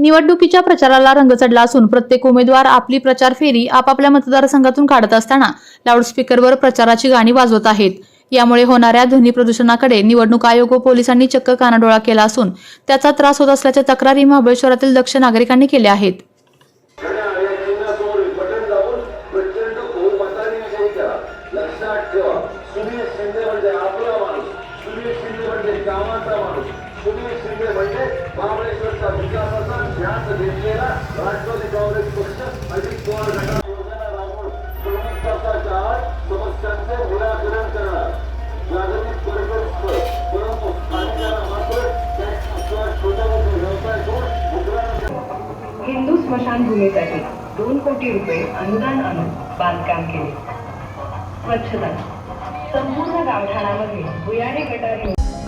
निवडणुकीच्या प्रचाराला रंग चढला असून प्रत्येक उमेदवार आपली प्रचार फेरी आपापल्या मतदारसंघातून काढत असताना लाऊडस्पीकरवर प्रचाराची गाणी वाजवत आहेत. यामुळे होणाऱ्या ध्वनी प्रदूषणाकडे निवडणूक आयोग व पोलिसांनी चक्क कानाडोळा केला असून त्याचा त्रास होत असल्याच्या तक्रारी महाबळेश्वरातील दक्ष नागरिकांनी केल्या आहेत. प्रचंड लक्षात ठेवा. सुनील शिंदे म्हणजे आपला माणूस. राष्ट्रवादी काँग्रेस पक्ष अजित पवार गटात योजना राबवून आत समस्यांचे निराकरण करणार जागतिक स्थळ परंतु स्थानिकांना मात्र टॅक्स किंवा व्यवसाय करून हिंदू स्मशानभूमीसाठी दोन कोटी रुपये अनुदान आणून बांधकाम केले. स्वच्छता. संपूर्ण गावठाणामध्ये भुयारी गटारी